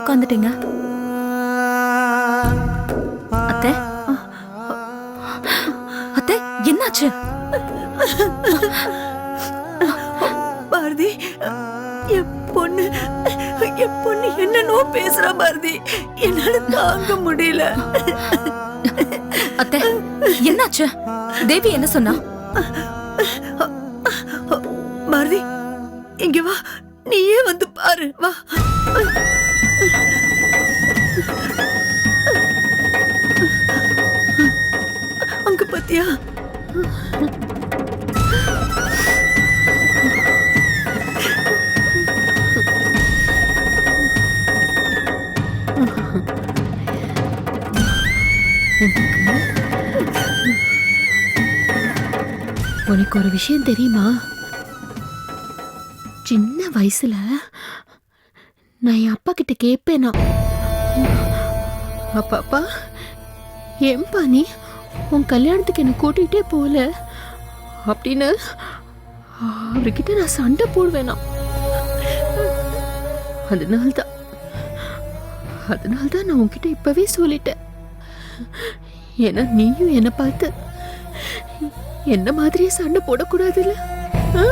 உட்காந்துட்டீங்க அத்தை? அத்தை என்னாச்சு? பாரதி என் பொண்ணு என் பொண்ணு என்னன்னோ பேசுறா பாரதி. என்னால தாங்க முடியல. அத்தை என்னாச்சு? தேவி என்ன சொன்னா? பாரதி இங்க வா. நீயே வந்து பாரு வா. விஷயம் தெரியுமா? சின்ன வயசுல நான் என் அப்பா கிட்ட கேட்பேனா அப்பா அப்பா ஏன்பா நீ? உன் கல்யாணத்துக்கு என்னை கூட்டிகிட்டே போல அப்படின்னு அவர்கிட்ட நான் சண்டை போடுவேனா? அதனால்தான் அதனால்தான் நான் உன்கிட்ட இப்பவே சொல்லிட்டேன். ஏன்னா நீயும் என்னை பார்த்து என்ன மாதிரியே சண்டை போடக்கூடாதுல்ல? ஆ?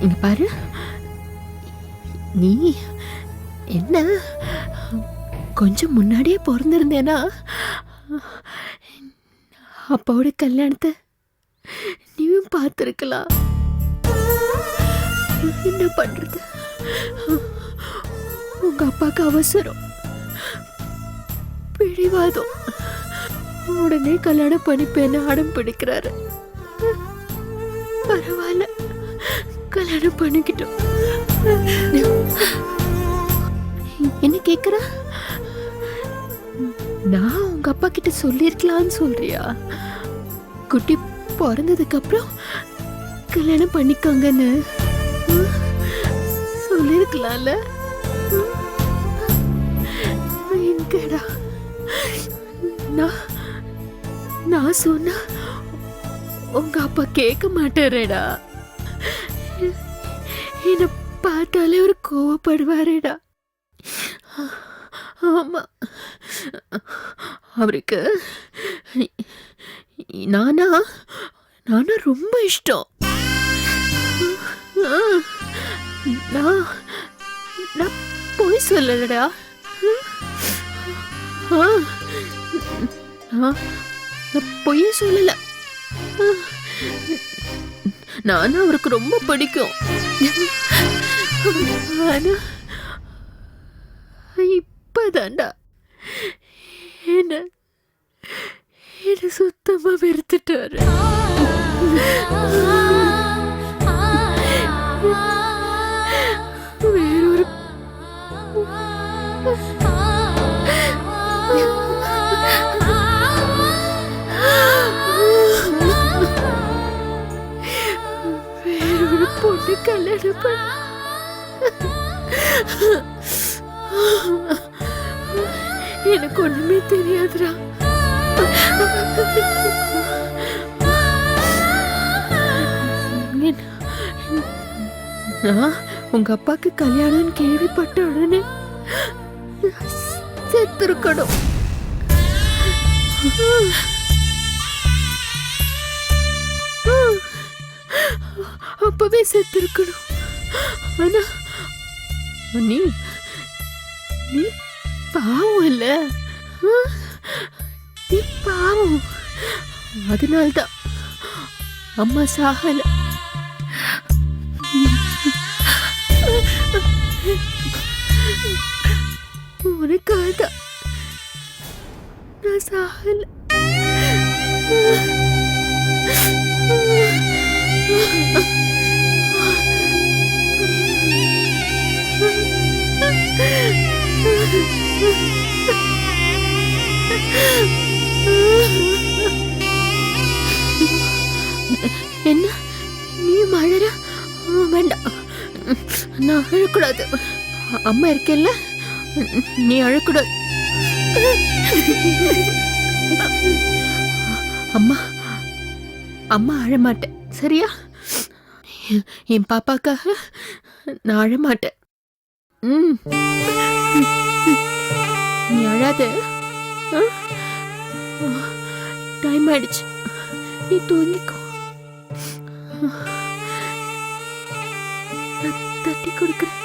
இங்க பாரு. நீ என்ன? கொஞ்சம் முன்னாடியே பிறந்திருந்தேனா? அப்பாவோட கல்யாணத்தை நீயும் பார்த்துருக்கலாம். என்ன பண்றது? உங்க அப்பாவுக்கு அவசரம். பிடிவாதம். உடனே கல்யாணம் பண்ணிப்பேன்னு அடம் பிடிக்கிறாரு. பரவாயில்ல. கல்யாணம் பண்ணிக்கிட்டோம். என்ன கேக்குற? நான் உங்க அப்பா கிட்ட சொல்லிருக்கலாம்னு சொல்றியா? குட்டி பிறந்ததுக்கு அப்புறம் கல்யாணம் பண்ணிக்கோங்கன்னு. சொல்லிருக்கலாம்ல. ம். எங்கடா? நான் நான் சொன்னா உங்க அப்பா கேட்க மாட்டாரேடா. என்னை பார்த்தாலே ஒரு கோவப்படுவாரேடா. ஆமா. அவருக்கு நானா நானா ரொம்ப இஷ்டம். நான் நான் போய் சொல்லலடா. ஆ, நான் பொய்யே சொல்லல. நானும் அவருக்கு ரொம்ப பிடிக்கும். ஆனா இப்பதான்டா என்ன என்ன சுத்தமா வெறுத்துட்டாரு. வேறொரு வேறொரு பொண்ணு கல்யாணம் பண்ண எனக்கு ஒண்ணுமே தெரியாதுடா. நான் உங்க அப்பாக்கு கல்யாணம் கேள்விப்பட்ட உடனே செத்துருக்கணும். அப்பவே செத்துருக்கணும். ஆனா நீ நீ பாவம் இல்ல. நீ பாவம். அதனால்தான் அம்மா சாகலை. அம்மா இருக்கல்ல? நீ அழக்கூடாது அம்மா அம்மா அழமாட்டேன் சரியா? என் பாப்பாக்காக நான் அழமாட்டேன். ம். நீ அழாத. டைம் ஆயிடுச்சு. நீ தூங்கிக்கோ. தட்டி கொடுக்குறேன்.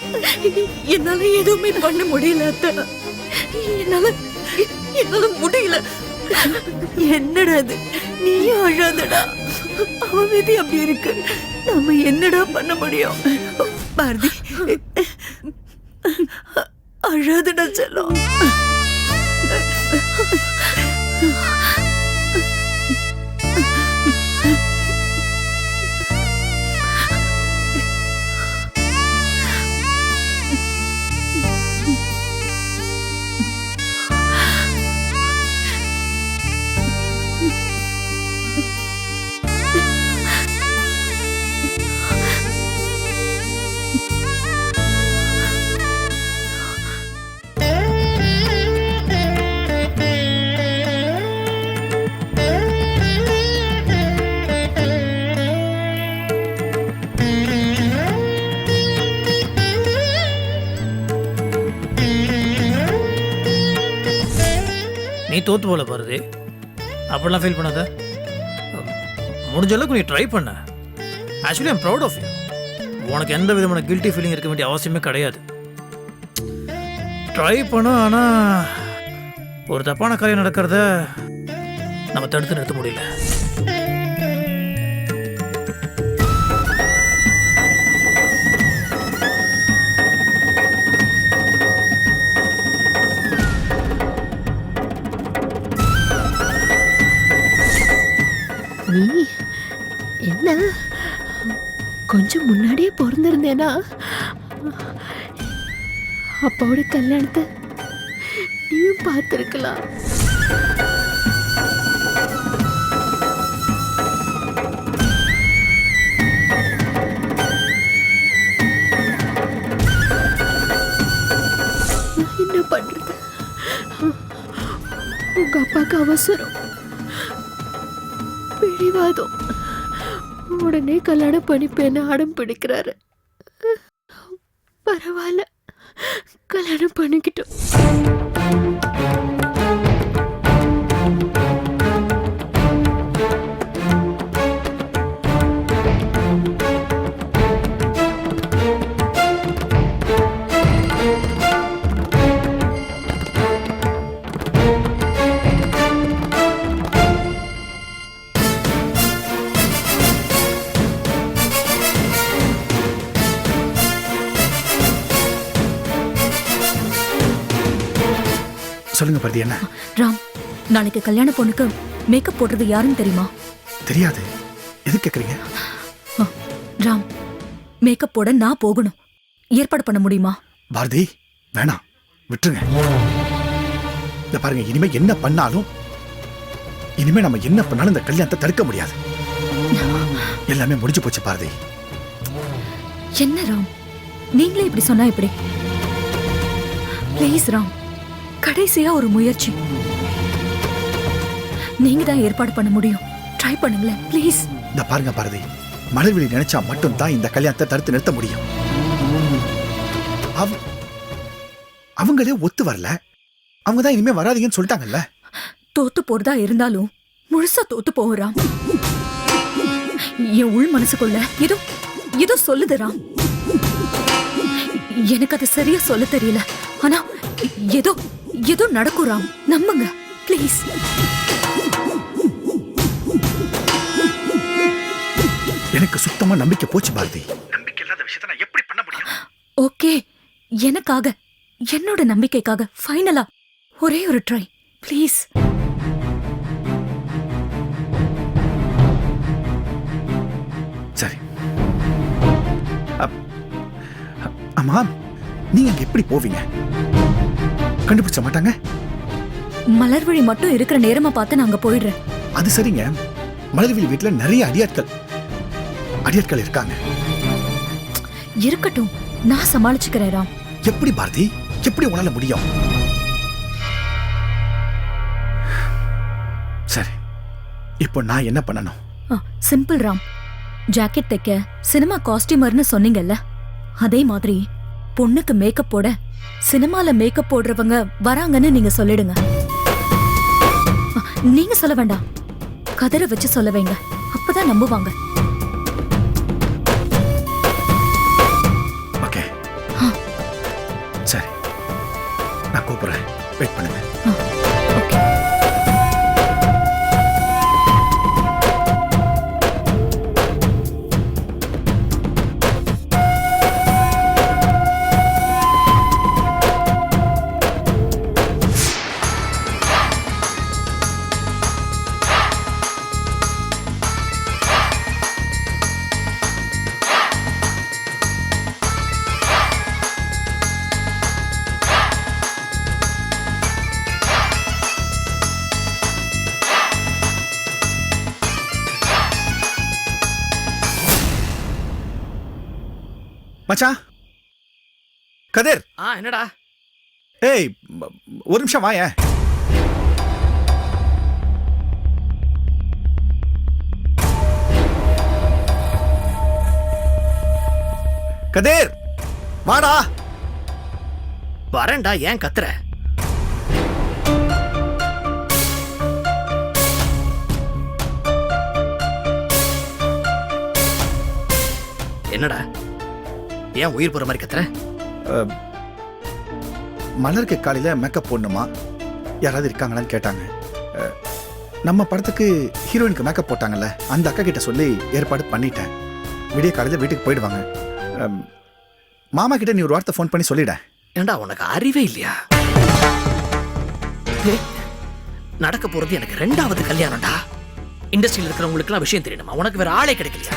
என்னால எதுவுமே பண்ண முடியல அத்தை. என்னால என்னால முடியல. என்னடா இது? நீயும் அழாதடா. அவ விதி அப்படி இருக்கு. நம்ம என்னடா பண்ண முடியும்? பாரதி அழாதடா செல்லும். நீ தோத்து போல பாருது அப்படிலாம் ஃபீல் பண்ணாத. முடிஞ்ச அளவுக்கு நீ ட்ரை பண்ண. Actually I'm proud of you உனக்கு எந்த விதமான கில்ட்டி ஃபீலிங் இருக்க வேண்டிய அவசியமே கிடையாது. ட்ரை பண்ண ஆனால் ஒரு தப்பான காரியம் நடக்கிறத நம்ம தடுத்து நிறுத்த முடியல. என்ன? கொஞ்சம் முன்னாடியே பிறந்திருந்தேனா? அப்பாவோட கல்யாணத்தை நீயும் பார்த்துருக்கலாம். என்ன பண்றது? உங்க அப்பாவுக்கு அவசரம். பிடிவாதம். உடனே கல்யாணம் பண்ணிப்பேன்னு அடம் பிடிக்கிறாரு? பரவாயில்ல. கல்யாணம் பண்ணிக்கிட்டோம். பரதி என்ன? ராம் நாளைக்கு கல்யாண பொண்ணுக்கு மேக்கப் போடுறது யாருன்னு தெரியுமா? தெரியாது. எது கேக்குறீங்க? ராம் மேக்கப் போட நான் போகணும். ஏற்பாடு பண்ண முடியுமா? பாரதி வேணாம் விட்டுருங்க. இந்த பாருங்க இனிமே என்ன பண்ணாலும் இனிமே நம்ம என்ன பண்ணாலும் இந்த கல்யாணத்தை தடுக்க முடியாது. எல்லாமே முடிஞ்சு போச்சு பாரதி. என்ன ராம்? நீங்களே இப்படி சொன்னா எப்படி? ப்ளீஸ் ராம். கடைசியா ஒரு முயற்சி. நீங்க தான் ஏற்பாடு பண்ண முடியும். ட்ரை பண்ணுங்களேன் ப்ளீஸ் இந்த பாருங்க பாரதி. மலர்விழி நினைச்சா மட்டும் தான் இந்த கல்யாணத்தை தடுத்து நிறுத்த முடியும். அவ- அவங்களே ஒத்து வரல. அவங்க தான் இனிமே வராதீங்கன்னு சொல்லிட்டாங்கல்ல? தோத்து போறதா இருந்தாலும் முழுசா தோத்து ராம். என் உள் மனசுக்குள்ள ஏதோ ஏதோ சொல்லுது ராம். எனக்கு அது சரியா சொல்ல தெரியல. ஆனா ஏதோ ஏதோ நடக்கும் ராம். நம்புங்க. ப்ளீஸ் எனக்கு சுத்தமா நம்பிக்கை போச்சு பாரதி. நம்பிக்கை இல்லாத விஷயத்தை நான் எப்படி பண்ண முடியும்? ஓகே. எனக்காக என்னோட நம்பிக்கைக்காக ஃபைனலா ஒரே ஒரு ட்ரை ப்ளீஸ் சரி. அம்மா நீங்க எப்படி போவீங்க? கண்டுபிடிச்ச மாட்டாங்க? மலர்விழி மட்டும் இருக்கிற நேரமா பார்த்து நான் அங்க போயிடுறேன். அது சரிங்க. மலர்வில் வீட்டுல நிறைய அடியாட்கள். அடியாட்கள் இருக்காங்க. இருக்கட்டும். நான் சமாளிச்சுக்கிறேன் ராம். எப்படி பாரதி? எப்படி உங்களால முடியும்? சரி. இப்போ நான் என்ன பண்ணணும்? சிம்பிள் ராம். ஜாக்கெட் தைக்க சினிமா காஸ்டியூமர்னு சொன்னீங்கல்ல? அதே மாதிரி பொண்ணுக்கு மேக்கப் போட சினிமால மேக்கப் போடுறவங்க வராங்கன்னு நீங்க சொல்லிடுங்க. நீங்க சொல்ல வேண்டாம். கதரை வச்சு சொல்ல வைங்க. அப்பதான் நம்புவாங்க. சரி. நான் கூப்பிடுறேன். வெயிட் பண்ணுங்க. மச்சான் கதிர்! ஆ என்னடா? ஏய் ஒரு நிமிஷம் வாயேன். கதிர்! வாடா! வரேன்டா ஏன் கத்துற? என்னடா? ஏன் உயிர் போற மாதிரி கத்துற? மலருக்கு காலையில மேக்கப் போடணுமா? யாராவது இருக்காங்களான்னு கேட்டாங்க. நம்ம படத்துக்கு ஹீரோயினுக்கு மேக்கப் போட்டாங்கல்ல அந்த அக்கா கிட்ட சொல்லி ஏற்பாடு பண்ணிட்டேன். விடிய காலையில வீட்டுக்கு போயிடுவாங்க. மாமா கிட்ட நீ ஒரு வார்த்தை ஃபோன் பண்ணி சொல்லிட. ஏன்டா உனக்கு அறிவே இல்லையா? நடக்க போறது எனக்கு ரெண்டாவது கல்யாணம்டா. இண்டஸ்ட்ரியில் இருக்கிறவங்களுக்குலாம் விஷயம் தெரியணுமா? உனக்கு வேற ஆளே கிடைக்கலையா?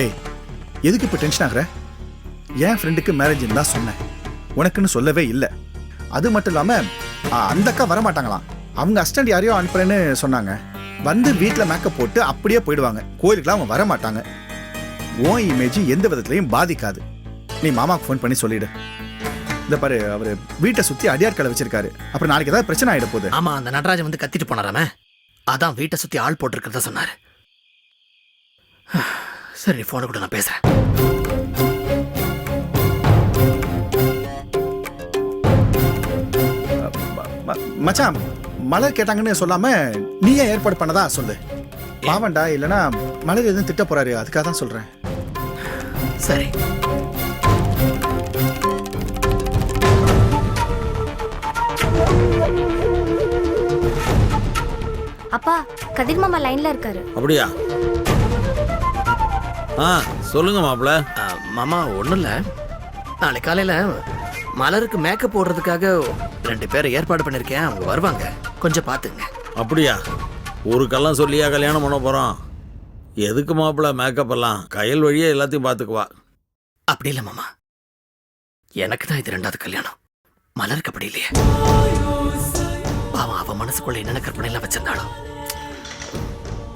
ஏய் எதுக்கு இப்போ டென்ஷன் ஆகுற? என் ஃப்ரெண்டுக்கு மேரேஜ்னு தான் சொன்னேன். உனக்குன்னு சொல்லவே இல்லை. அது மட்டும் இல்லாமல் அந்த அக்கா வரமாட்டாங்களாம். அவங்க அசிஸ்டன்ட் யாரையோ அனுப்புறேன்னு சொன்னாங்க. வந்து வீட்டில் மேக்கப் போட்டு அப்படியே போயிடுவாங்க. கோயிலுக்குலாம் அவங்க வர மாட்டாங்க உன் இமேஜ் எந்த விதத்துலையும் பாதிக்காது. நீ மாமாவுக்கு ஃபோன் பண்ணி சொல்லிடு. இந்த பாரு அவர் வீட்டை சுற்றி அடியாட்களை வச்சிருக்காரு. அப்புறம் நாளைக்கு ஏதாவது பிரச்சனை ஆகிட போகுது. ஆமாம் அந்த நடராஜன் வந்து கத்திட்டு போனாராமே அதான் வீட்டை சுற்றி ஆள் போட்டிருக்கிறதா சொன்னார். சரி நீ ஃபோனை கூட நான் பேசுகிறேன் மச்சான் மலர் கேட்டாங்கன்னு சொல்லாம நீயே ஏற்பாடு பண்ணதா சொல்லு. பாவண்டா இல்லைன்னா மலர் எதுவும் திட்ட போறாரு அதுக்காக தான் சொல்றேன். சரி. அப்பா கதிர் மாமா லைன்ல இருக்காரு. அப்படியா? ஆ சொல்லுங்க மாப்பிள்ள. ஆ, மாமா ஒன்றும் இல்லை நாளை காலையில் மலருக்கு மேக்கப் போடுறதுக்காக ரெண்டு பேரை ஏற்பாடு பண்ணியிருக்கேன் அவங்க வருவாங்க. கொஞ்சம் பார்த்துங்க. அப்படியா? ஊருக்கெல்லாம் சொல்லியா கல்யாணம் பண்ண போகிறோம் எதுக்கு மாப்பிள்ள மேக்கப் எல்லாம்? கையல் வழியே எல்லாத்தையும் பார்த்துக்குவா. அப்படி இல்லை மாமா. எனக்கு தான் இது ரெண்டாவது கல்யாணம். மலருக்கு அப்படி இல்லையே. பாவம் அவன் மனசுக்குள்ள என்னென்ன கற்பனை எல்லாம் வச்சிருந்தாலும்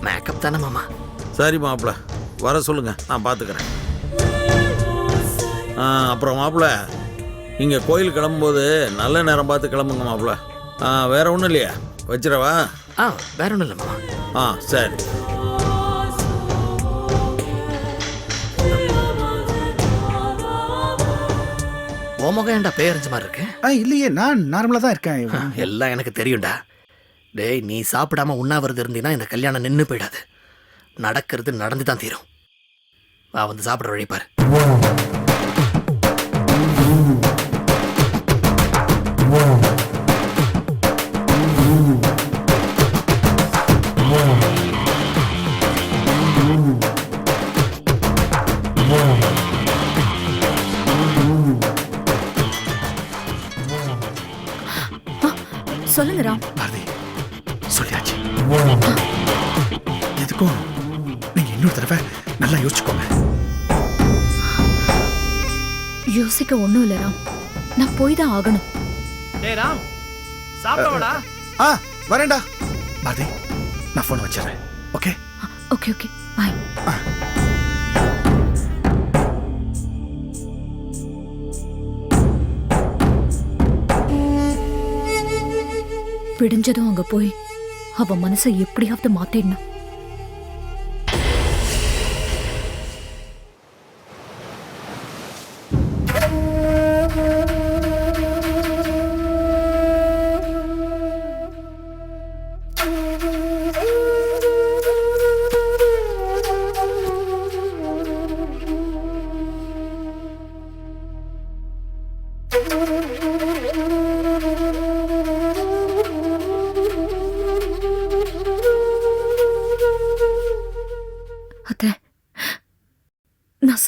மேக்கப் தானே மாமா? சரி மாப்பிள்ள வர சொல்லுங்க. நான் பார்த்துக்கிறேன். அப்புறம் மாப்பிள்ள இங்கே கோயில் கிளம்பும்போது நல்ல நேரம் பார்த்து கிளம்புங்க மாப்பிள்ள. ஆ வேற ஒன்றும் இல்லையா? வச்சிடவா? ஆ வேற ஒன்றும் இல்லை மாமா ஆ சரி. உன் முகம் ஏன்டா பேரஞ்ச மாதிரி இருக்கு? ஆ இல்லையே நான் நார்மலா தான் இருக்கேன். எல்லாம் எனக்கு தெரியும்டா. டேய் நீ சாப்பிடாம உண்ணாவிரதம் இருந்தீன்னா இந்த கல்யாணம் நின்று போயிடாது. நடக்கிறது நடந்து தான் தீரும். வா வந்து சாப்பிட வழி பாரு. யோசிக்க ஒண்ணும் இல்ல ராம். நான் போய் தான் ஆகணும். டேய் ராம் சாப்பிடவாடா ஆ வரேன்டா. பாரதி நான் ஃபோன் வச்சிடுறேன். ஓகே ஓகே ஓகே பாய் விடிஞ்சதும் அங்க போய் அவ மனசை எப்படியாவது மாத்திடணும்.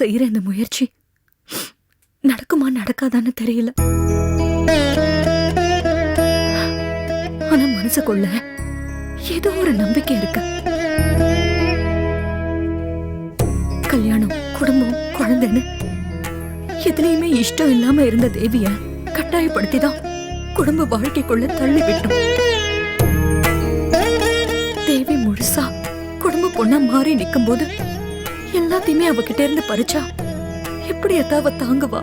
செய்யற இந்த முயற்சி நடக்குமா நடக்காதான்னு தெரியல. ஆனா மனசுக்குள்ள ஏதோ ஒரு நம்பிக்கை இருக்கு. கல்யாணம் குடும்பம் குழந்தைன்னு எதுலயுமே இஷ்டம் இல்லாம இருந்த தேவிய கட்டாயப்படுத்தி தான் குடும்ப வாழ்க்கைக்குள்ள தள்ளி விட்டோம் தேவி முழுசா குடும்ப பொண்ணா மாறி நிக்கும்போது எல்லாத்தையுமே அவகிட்ட இருந்து பறிச்சா எப்படி எதாவ தாங்குவா?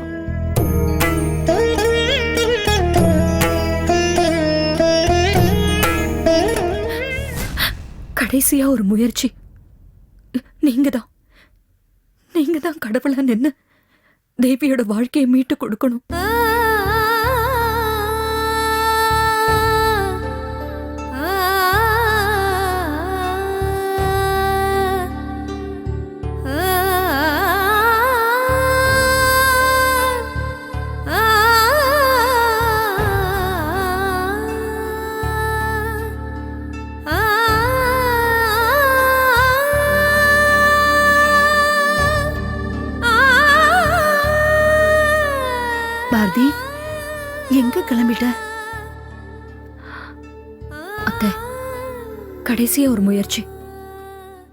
கடைசியா ஒரு முயற்சி. நீங்க தான் நீங்க தான் கடவுளா நின்னு தேவியோட வாழ்க்கையை மீட்டு கொடுக்கணும். கடைசியா ஒரு முயற்சி.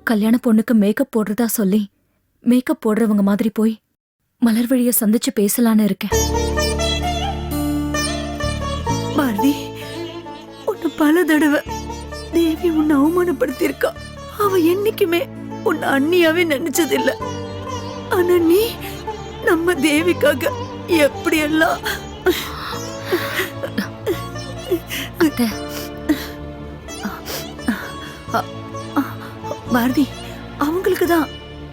கல்யாண பொண்ணுக்கு மேக்கப் போடுறதா சொல்லி மேக்கப் போடுறவங்க மாதிரி போய் மலர் வழிய சந்திச்சு பேசலான்னு இருக்கேன். பாரதி உன்னை பல தடவை தேவி உன்னை அவமானப்படுத்தியிருக்கா. அவ என்னைக்குமே உன்னை அண்ணியாவே நினைச்சதில்ல. ஆனா நீ நம்ம தேவிக்காக எப்படியெல்லாம் அத்தை பாரதி அவங்களுக்கு தான்.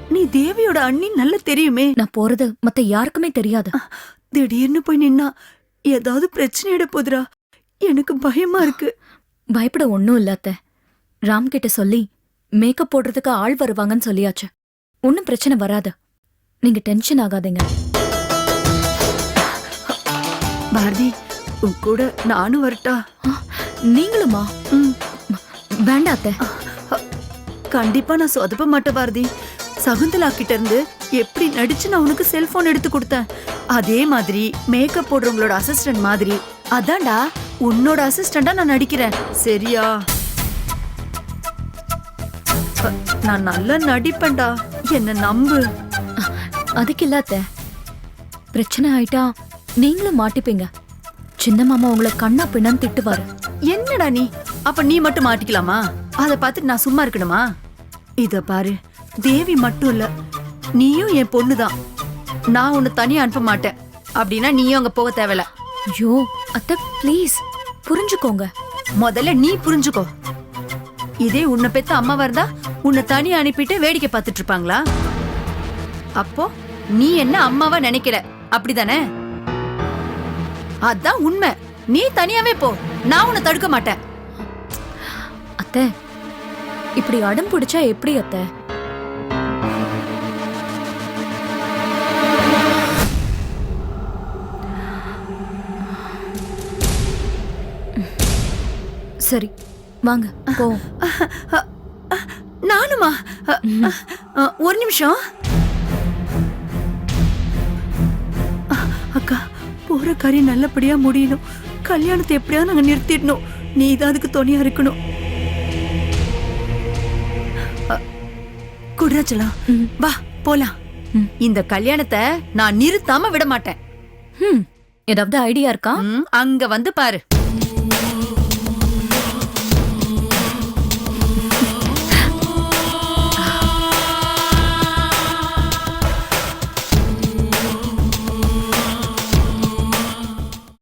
நீ தேவியோட அண்ணி நல்லா தெரியுமே. நான் போறது மத்த யாருக்குமே தெரியாது. திடீர்னு போய் நின்னா ஏதாவது பிரச்சனை போதுரா எனக்கு பயமா இருக்கு. பயப்பட ஒண்ணும் இல்ல அத்தை. ராம் கிட்ட சொல்லி மேக்கப் போடுறதுக்கு ஆள் வருவாங்கன்னு சொல்லியாச்சு. ஒன்னும் பிரச்சனை வராது. நீங்க டென்ஷன் ஆகாதீங்க. பாரதி உன் கூட நானும் வரட்டா. நீங்களுமா? அத்தை. கண்டிப்பா நான் சொதப்ப மாட்டேன் பாரதி சகுந்தலா கிட்ட இருந்து எப்படி நடிச்சு நான் உனக்கு செல்போன் எடுத்து கொடுத்தேன்? அதே மாதிரி மேக்கப் போடுறவங்களோட அசிஸ்டன்ட் மாதிரி. அதான்டா உன்னோட அசிஸ்டண்டா நான் நடிக்கிறேன். சரியா? நான் நல்லா நடிப்பேன்டா. என்ன நம்பு? அதுக்கு இல்ல அத்தை. பிரச்சனை ஆயிட்டா நீங்களும் மாட்டிப்பீங்க. சின்ன மாமா உங்களை கண்ணா பின்னான்னு திட்டுவாரு. என்னடா நீ? அப்ப நீ மட்டும் மாட்டிக்கலாமா? அத பார்த்துட்டு நான் சும்மா இருக்கணுமா? இத பாரு தேவி மட்டும் இல்ல நீயும் என் பொண்ணுதான். நான் உன்னை தனியா அனுப்ப மாட்டேன். அப்படின்னா நீயும் அங்க போக தேவையில்ல. ஐயோ அத்தை ப்ளீஸ் புரிஞ்சுக்கோங்க. முதல்ல நீ புரிஞ்சுக்கோ. இதே உன்னை பெத்த அம்மாவா இருந்தா உன்னை தனியா அனுப்பிட்டு வேடிக்கை பார்த்துட்டு இருப்பாங்களா? அப்போ நீ என்ன அம்மாவா நினைக்கிற? அப்படிதானே? அதான் உண்மை. நீ தனியாவே போ. நான் உன்னை தடுக்க மாட்டேன். அத்தை இப்படி அடம் பிடிச்சா எப்படி அத்தை? சரி வாங்க போ நானுமா? ஒரு நிமிஷம். அக்கா போற காரியம் நல்லபடியா முடியணும். கல்யாணத்தை எப்படியாவது நாங்க நிறுத்திடணும். நீ தான் அதுக்கு துணையா இருக்கணும் ம். வா போலாம். இந்த கல்யாணத்தை நான் நிறுத்தாம விட மாட்டேன். ஏதாவது ஐடியா இருக்கா? அங்க வந்து பாரு.